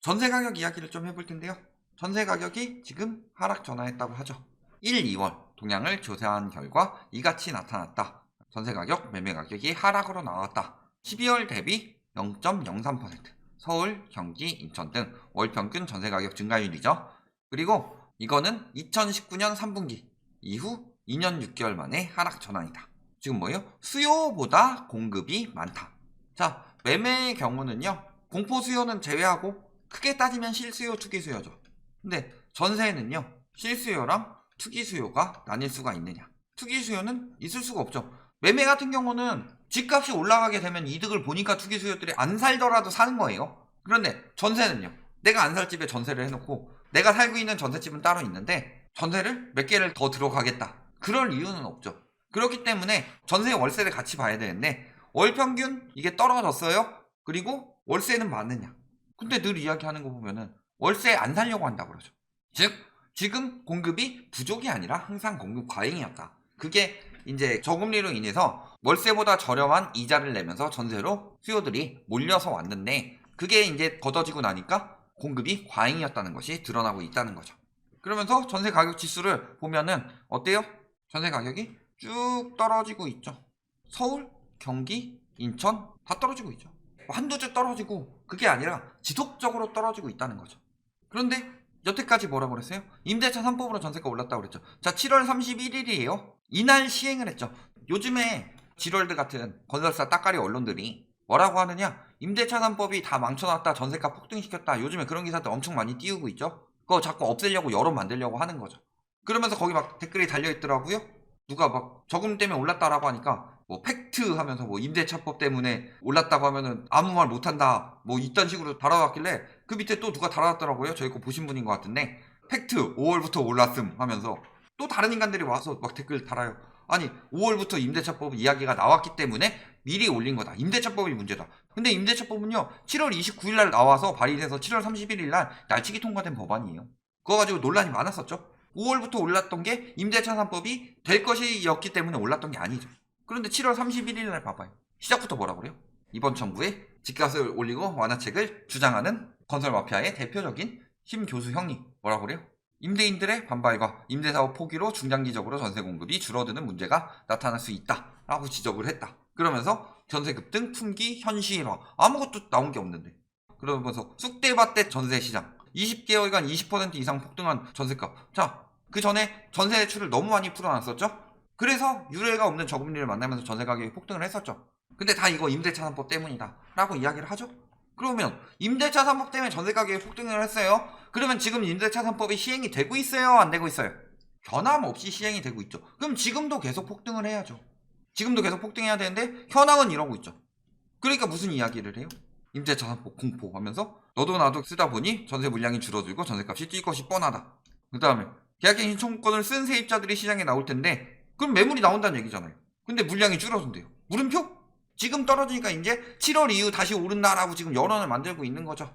전세 가격 이야기를 좀 해볼 텐데요. 전세 가격이 지금 하락 전환했다고 하죠. 1, 2월 동향을 조사한 결과 이같이 나타났다. 전세 가격, 매매 가격이 하락으로 나왔다. 12월 대비 0.03% 서울, 경기, 인천 등 월 평균 전세 가격 증가율이죠. 그리고 이거는 2019년 3분기 이후 2년 6개월 만에 하락 전환이다. 지금 뭐예요? 수요보다 공급이 많다. 자, 매매의 경우는요. 공포 수요는 제외하고 크게 따지면 실수요, 투기 수요죠. 근데 전세는요. 실수요랑 투기 수요가 나뉠 수가 있느냐? 투기 수요는 있을 수가 없죠. 매매 같은 경우는 집값이 올라가게 되면 이득을 보니까 투기 수요들이 안 살더라도 사는 거예요. 그런데 전세는요. 내가 안 살 집에 전세를 해놓고 내가 살고 있는 전세집은 따로 있는데 전세를 몇 개를 더 들어가겠다. 그럴 이유는 없죠. 그렇기 때문에 전세 월세를 같이 봐야 되는데 월 평균 이게 떨어졌어요. 그리고 월세는 많느냐. 근데 늘 이야기하는 거 보면은 월세 안 살려고 한다 그러죠. 즉 지금 공급이 부족이 아니라 항상 공급 과잉이었다. 그게 이제 저금리로 인해서 월세보다 저렴한 이자를 내면서 전세로 수요들이 몰려서 왔는데 그게 이제 걷어지고 나니까 공급이 과잉이었다는 것이 드러나고 있다는 거죠. 그러면서 전세 가격 지수를 보면은 어때요? 전세 가격이 쭉 떨어지고 있죠. 서울, 경기, 인천 다 떨어지고 있죠. 뭐 한두 주 떨어지고 그게 아니라 지속적으로 떨어지고 있다는 거죠. 그런데 여태까지 뭐라 그랬어요? 임대차 3법으로 전세가 올랐다고 그랬죠. 자, 7월 31일이에요. 이날 시행을 했죠. 요즘에 지월드 같은 건설사 따까리 언론들이 뭐라고 하느냐? 임대차 3법이 다 망쳐놨다, 전세가 폭등시켰다. 요즘에 그런 기사들 엄청 많이 띄우고 있죠. 그거 자꾸 없애려고 여론 만들려고 하는 거죠. 그러면서 거기 막 댓글이 달려있더라고요. 누가 막 저금 때문에 올랐다라고 하니까 뭐 팩트 하면서 뭐 임대차법 때문에 올랐다고 하면은 아무 말 못한다 뭐 이딴 식으로 달아왔길래 그 밑에 또 누가 달아왔더라고요. 저희 거 보신 분인 것 같은데. 팩트 5월부터 올랐음 하면서 또 다른 인간들이 와서 막 댓글 달아요. 아니 5월부터 임대차법 이야기가 나왔기 때문에 미리 올린 거다. 임대차법이 문제다. 근데 임대차법은요 7월 29일 날 나와서 발의돼서 7월 31일 날 날치기 통과된 법안이에요. 그거 가지고 논란이 많았었죠 5월부터 올랐던 게 임대차 3법이 될 것이었기 때문에 올랐던 게 아니죠. 그런데 7월 31일 날 봐봐요. 시작부터 뭐라 그래요? 이번 정부에 집값을 올리고 완화책을 주장하는 건설 마피아의 대표적인 힘 교수 형이 뭐라 그래요? 임대인들의 반발과 임대사업 포기로 중장기적으로 전세 공급이 줄어드는 문제가 나타날 수 있다라고 지적을 했다. 그러면서 전세 급등, 품귀, 현실화 아무것도 나온 게 없는데 그러면서 쑥대밭대 전세 시장 20개월간 20% 이상 폭등한 전세값. 자, 그 전에 전세 대출을 너무 많이 풀어놨었죠? 그래서 유례가 없는 저금리를 만나면서 전세 가격이 폭등을 했었죠. 근데 다 이거 임대차 3법 때문이다. 라고 이야기를 하죠? 그러면 임대차 3법 때문에 전세 가격이 폭등을 했어요? 그러면 지금 임대차 3법이 시행이 되고 있어요? 안 되고 있어요? 변함없이 시행이 되고 있죠. 그럼 지금도 계속 폭등을 해야죠. 지금도 계속 폭등해야 되는데 현황은 이러고 있죠. 그러니까 무슨 이야기를 해요? 임대차 3법 공포 하면서 너도 나도 쓰다 보니 전세 물량이 줄어들고 전세값이 뛸 것이 뻔하다. 그 다음에 계약갱 신청권을 쓴 세입자들이 시장에 나올 텐데 그럼 매물이 나온다는 얘기잖아요. 근데 물량이 줄어든대요. 물음표? 지금 떨어지니까 이제 7월 이후 다시 오른다라고 지금 여론을 만들고 있는 거죠.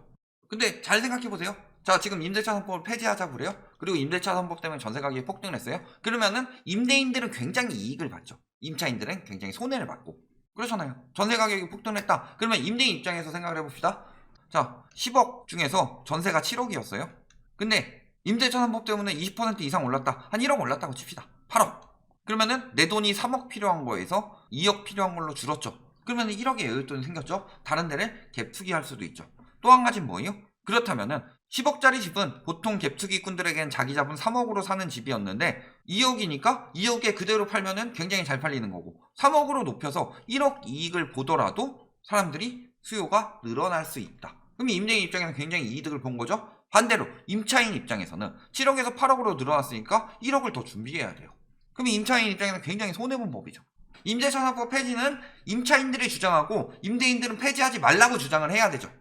근데 잘 생각해 보세요. 자, 지금 임대차 3법을 폐지하자 그래요? 그리고 임대차 3법 때문에 전세 가격이 폭등을 했어요? 그러면은 임대인들은 굉장히 이익을 받죠. 임차인들은 굉장히 손해를 받고. 그렇잖아요. 전세 가격이 폭등했다. 그러면 임대인 입장에서 생각을 해봅시다. 자, 10억 중에서 전세가 7억이었어요. 근데 임대차 3법 때문에 20% 이상 올랐다. 한 1억 올랐다고 칩시다. 8억. 그러면은 내 돈이 3억 필요한 거에서 2억 필요한 걸로 줄었죠. 그러면 1억의 여윳돈이 생겼죠. 다른 데를 갭 투기할 수도 있죠. 또 한 가지는 뭐예요? 그렇다면은 10억짜리 집은 보통 갭 투기꾼들에겐 자기 자본 3억으로 사는 집이었는데 2억이니까 2억에 그대로 팔면은 굉장히 잘 팔리는 거고 3억으로 높여서 1억 이익을 보더라도 사람들이 수요가 늘어날 수 있다. 그럼 임대인 입장에서 굉장히 이득을 본 거죠. 반대로 임차인 입장에서는 7억에서 8억으로 늘어났으니까 1억을 더 준비해야 돼요. 그럼 임차인 입장에서는 굉장히 손해본 법이죠. 임대차 상법 폐지는 임차인들이 주장하고 임대인들은 폐지하지 말라고 주장을 해야 되죠.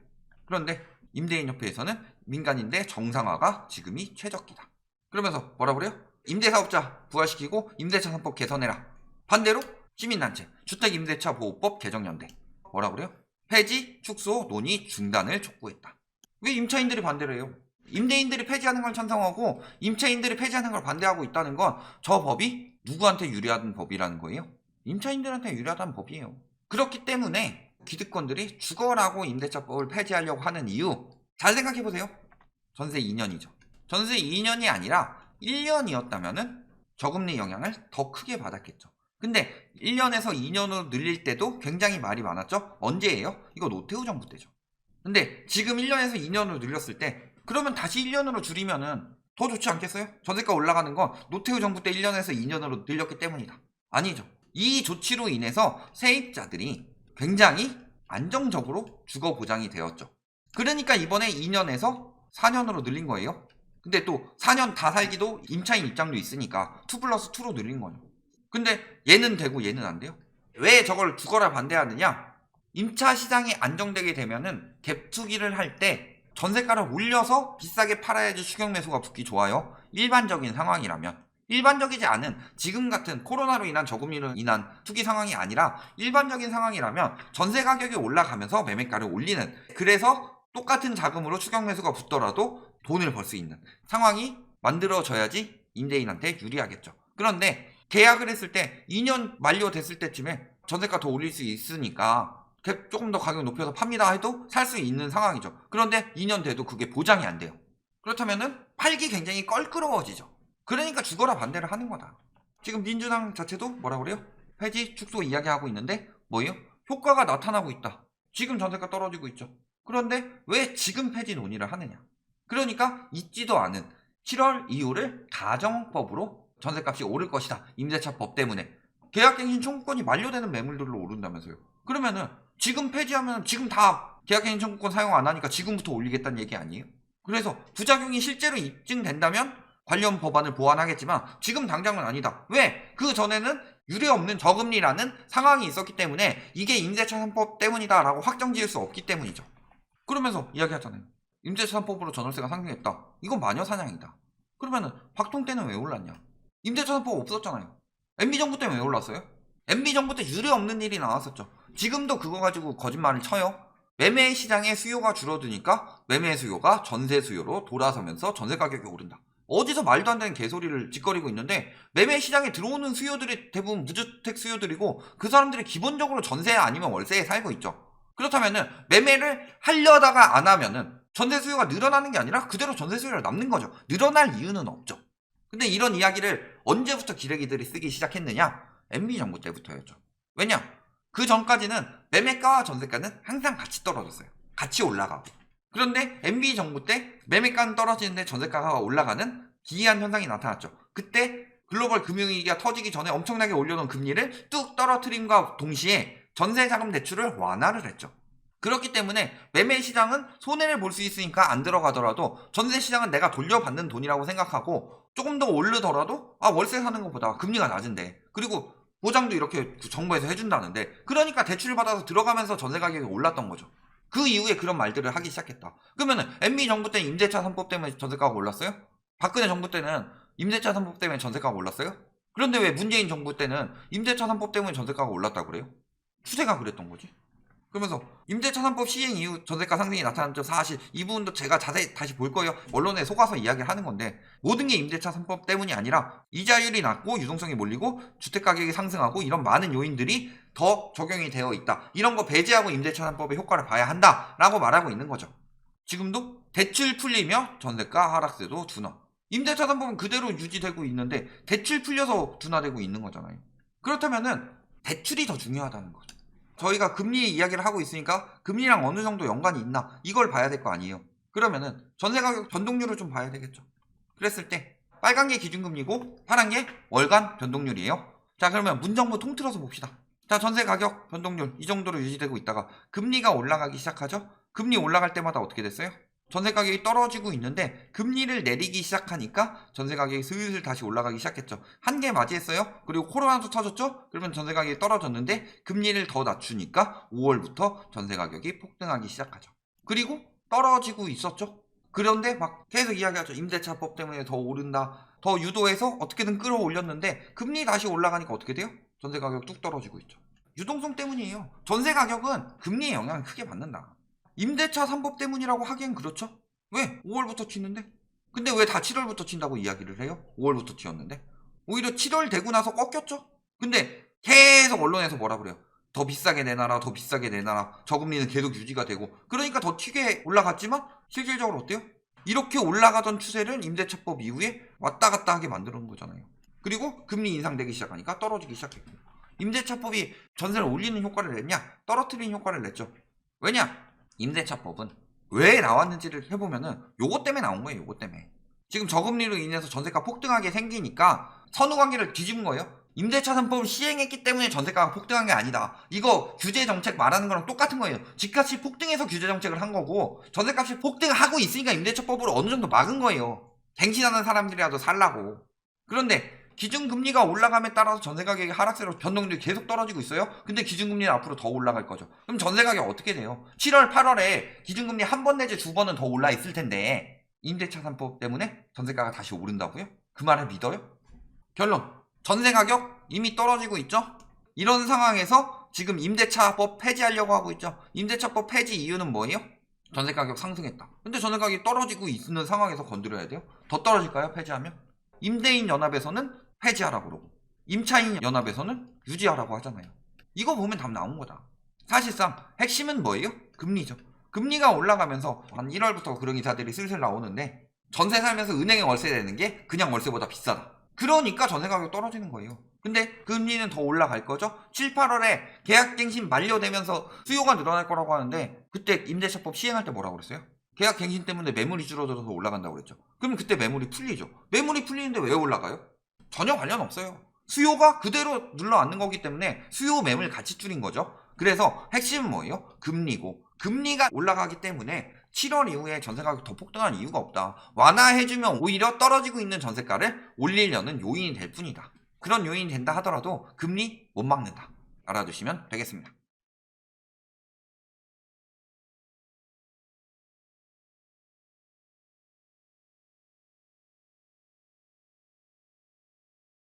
그런데 임대인협회에서는 민간인대 정상화가 지금이 최적기다. 그러면서 뭐라 그래요? 임대사업자 부활시키고 임대차 3법 개선해라. 반대로 시민단체 주택임대차 보호법 개정연대 뭐라 그래요? 폐지, 축소, 논의 중단을 촉구했다. 왜 임차인들이 반대를 해요? 임대인들이 폐지하는 걸 찬성하고 임차인들이 폐지하는 걸 반대하고 있다는 건 저 법이 누구한테 유리한 법이라는 거예요? 임차인들한테 유리하다는 법이에요. 그렇기 때문에 기득권들이 죽어라고 임대차법을 폐지하려고 하는 이유 잘 생각해보세요. 전세 2년이죠. 전세 2년이 아니라 1년이었다면은 저금리 영향을 더 크게 받았겠죠. 근데 1년에서 2년으로 늘릴 때도 굉장히 말이 많았죠? 언제예요? 이거 노태우 정부 때죠. 근데 지금 1년에서 2년으로 늘렸을 때 그러면 다시 1년으로 줄이면은 더 좋지 않겠어요? 전세가 올라가는 건 노태우 정부 때 1년에서 2년으로 늘렸기 때문이다. 아니죠. 이 조치로 인해서 세입자들이 굉장히 안정적으로 주거 보장이 되었죠. 그러니까 이번에 2년에서 4년으로 늘린 거예요. 근데 또 4년 다 살기도 임차인 입장도 있으니까 2 플러스 2로 늘린 거예요. 근데 얘는 되고 얘는 안 돼요? 왜 저걸 죽어라 반대하느냐? 임차 시장이 안정되게 되면은 갭 투기를 할 때 전세가를 올려서 비싸게 팔아야지 추격 매수가 붙기 좋아요. 일반적인 상황이라면. 일반적이지 않은 지금 같은 코로나로 인한 저금리로 인한 투기 상황이 아니라 일반적인 상황이라면 전세 가격이 올라가면서 매매가를 올리는 그래서 똑같은 자금으로 추격 매수가 붙더라도 돈을 벌 수 있는 상황이 만들어져야지 임대인한테 유리하겠죠. 그런데 계약을 했을 때 2년 만료됐을 때쯤에 전세가 더 올릴 수 있으니까 갭 조금 더 가격 높여서 팝니다 해도 살 수 있는 상황이죠. 그런데 2년 돼도 그게 보장이 안 돼요. 그렇다면은 팔기 굉장히 껄끄러워지죠. 그러니까 죽어라 반대를 하는 거다. 지금 민주당 자체도 뭐라 그래요? 폐지 축소 이야기하고 있는데 뭐예요? 효과가 나타나고 있다. 지금 전세가 떨어지고 있죠. 그런데 왜 지금 폐지 논의를 하느냐? 그러니까 있지도 않은 7월 이후를 가정법으로 전세값이 오를 것이다. 임대차법 때문에. 계약갱신 청구권이 만료되는 매물들로 오른다면서요. 그러면은 지금 폐지하면 지금 다 계약갱신 청구권 사용 안 하니까 지금부터 올리겠다는 얘기 아니에요? 그래서 부작용이 실제로 입증된다면 관련 법안을 보완하겠지만 지금 당장은 아니다. 왜? 그 전에는 유례 없는 저금리라는 상황이 있었기 때문에 이게 임대차 3법 때문이다라고 확정 지을 수 없기 때문이죠. 그러면서 이야기하잖아요. 임대차 3법으로 전월세가 상승했다. 이건 마녀 사냥이다. 그러면은 박통 때는 왜 올랐냐? 임대차 3법 없었잖아요. MB 정부 때문에 왜 올랐어요? MB 정부 때 유례 없는 일이 나왔었죠. 지금도 그거 가지고 거짓말을 쳐요. 매매 시장의 수요가 줄어드니까 매매 수요가 전세 수요로 돌아서면서 전세 가격이 오른다. 어디서 말도 안 되는 개소리를 짓거리고 있는데 매매 시장에 들어오는 수요들이 대부분 무주택 수요들이고 그 사람들이 기본적으로 전세 아니면 월세에 살고 있죠. 그렇다면은 매매를 하려다가 안 하면은 전세 수요가 늘어나는 게 아니라 그대로 전세 수요가 남는 거죠. 늘어날 이유는 없죠. 근데 이런 이야기를 언제부터 기레기들이 쓰기 시작했느냐? MB 정부 때부터였죠. 왜냐? 그 전까지는 매매가와 전세가는 항상 같이 떨어졌어요. 같이 올라가고. 그런데 MB 정부 때 매매가는 떨어지는데 전세가가 올라가는 기이한 현상이 나타났죠. 그때 글로벌 금융위기가 터지기 전에 엄청나게 올려놓은 금리를 뚝 떨어뜨림과 동시에 전세자금 대출을 완화를 했죠. 그렇기 때문에 매매 시장은 손해를 볼 수 있으니까 안 들어가더라도 전세 시장은 내가 돌려받는 돈이라고 생각하고 조금 더 오르더라도 아 월세 사는 것보다 금리가 낮은데 그리고 보장도 이렇게 정부에서 해준다는데 그러니까 대출을 받아서 들어가면서 전세 가격이 올랐던 거죠. 그 이후에 그런 말들을 하기 시작했다. 그러면은 MB 정부 때는 임대차 3법 때문에 전세가가 올랐어요? 박근혜 정부 때는 임대차 3법 때문에 전세가가 올랐어요? 그런데 왜 문재인 정부 때는 임대차 3법 때문에 전세가가 올랐다고 그래요? 추세가 그랬던 거지. 그러면서 임대차 3법 시행 이후 전세가 상승이 나타난 점 사실 이 부분도 제가 자세히 다시 볼 거예요. 언론에 속아서 이야기를 하는 건데 모든 게 임대차 3법 때문이 아니라 이자율이 낮고 유동성이 몰리고 주택 가격이 상승하고 이런 많은 요인들이 더 적용이 되어 있다. 이런 거 배제하고 임대차 3법의 효과를 봐야 한다라고 말하고 있는 거죠. 지금도 대출 풀리며 전세가 하락세도 둔화. 임대차 3법은 그대로 유지되고 있는데 대출 풀려서 둔화되고 있는 거잖아요. 그렇다면은 대출이 더 중요하다는 거죠. 저희가 금리 이야기를 하고 있으니까 금리랑 어느 정도 연관이 있나 이걸 봐야 될 거 아니에요. 그러면은 전세 가격 변동률을 좀 봐야 되겠죠. 그랬을 때 빨간 게 기준금리고 파란 게 월간 변동률이에요. 자 그러면 문정부 통틀어서 봅시다. 자 전세 가격 변동률 이 정도로 유지되고 있다가 금리가 올라가기 시작하죠. 금리 올라갈 때마다 어떻게 됐어요? 전세 가격이 떨어지고 있는데 금리를 내리기 시작하니까 전세 가격이 슬슬 다시 올라가기 시작했죠. 한개 맞이했어요. 그리고 코로나도 터졌죠. 그러면 전세 가격이 떨어졌는데 금리를 더 낮추니까 5월부터 전세 가격이 폭등하기 시작하죠. 그리고 떨어지고 있었죠. 그런데 막 계속 이야기하죠. 임대차법 때문에 더 오른다. 더 유도해서 어떻게든 끌어올렸는데 금리 다시 올라가니까 어떻게 돼요? 전세 가격 뚝 떨어지고 있죠. 유동성 때문이에요. 전세 가격은 금리의 영향을 크게 받는다. 임대차 3법 때문이라고 하기엔 그렇죠? 왜? 5월부터 치는데? 근데 왜 다 7월부터 친다고 이야기를 해요? 5월부터 치었는데? 오히려 7월 되고 나서 꺾였죠? 근데 계속 언론에서 뭐라 그래요? 더 비싸게 내놔라, 더 비싸게 내놔라. 저금리는 계속 유지가 되고. 그러니까 더 튀게 올라갔지만 실질적으로 어때요? 이렇게 올라가던 추세를 임대차법 이후에 왔다 갔다 하게 놓은 거잖아요. 그리고 금리 인상되기 시작하니까 떨어지기 시작했고. 임대차법이 전세를 올리는 효과를 냈냐? 떨어뜨리는 효과를 냈죠. 왜냐? 임대차법은 왜 나왔는지를 해보면은 요것 때문에 나온 거예요. 요것 때문에. 지금 저금리로 인해서 전세가 폭등하게 생기니까 선후 관계를 뒤집은 거예요. 임대차 3법을 시행했기 때문에 전세가가 폭등한 게 아니다. 이거 규제 정책 말하는 거랑 똑같은 거예요. 집값이 폭등해서 규제 정책을 한 거고 전세값이 폭등하고 있으니까 임대차법으로 어느 정도 막은 거예요. 갱신하는 사람들이라도 살라고. 그런데 기준금리가 올라감에 따라서 전세 가격이 하락세로 변동률이 계속 떨어지고 있어요. 근데 기준금리는 앞으로 더 올라갈 거죠. 그럼 전세 가격 어떻게 돼요? 7월, 8월에 기준금리 한 번 내지 두 번은 더 올라 있을 텐데 임대차 3법 때문에 전세가가 다시 오른다고요? 그 말을 믿어요? 결론 전세 가격 이미 떨어지고 있죠. 이런 상황에서 지금 임대차법 폐지하려고 하고 있죠. 임대차법 폐지 이유는 뭐예요? 전세 가격 상승했다. 근데 전세 가격이 떨어지고 있는 상황에서 건드려야 돼요? 더 떨어질까요? 폐지하면? 임대인 연합에서는 폐지하라고 그러고 임차인 연합에서는 유지하라고 하잖아요. 이거 보면 답 나온 거다. 사실상 핵심은 뭐예요? 금리죠. 금리가 올라가면서 한 1월부터 그런 기사들이 슬슬 나오는데 전세 살면서 은행에 월세 내는 게 그냥 월세보다 비싸다. 그러니까 전세 가격 떨어지는 거예요. 근데 금리는 더 올라갈 거죠? 7, 8월에 계약갱신 만료되면서 수요가 늘어날 거라고 하는데 그때 임대차법 시행할 때 뭐라고 그랬어요? 계약갱신 때문에 매물이 줄어들어서 올라간다고 그랬죠. 그러면 그때 매물이 풀리죠. 매물이 풀리는데 왜 올라가요? 전혀 관련 없어요. 수요가 그대로 눌러앉는 거기 때문에 수요 매물 같이 줄인 거죠. 그래서 핵심은 뭐예요? 금리고 금리가 올라가기 때문에 7월 이후에 전세 가격 더 폭등할 이유가 없다. 완화해주면 오히려 떨어지고 있는 전세가를 올리려는 요인이 될 뿐이다. 그런 요인이 된다 하더라도 금리 못 막는다. 알아두시면 되겠습니다.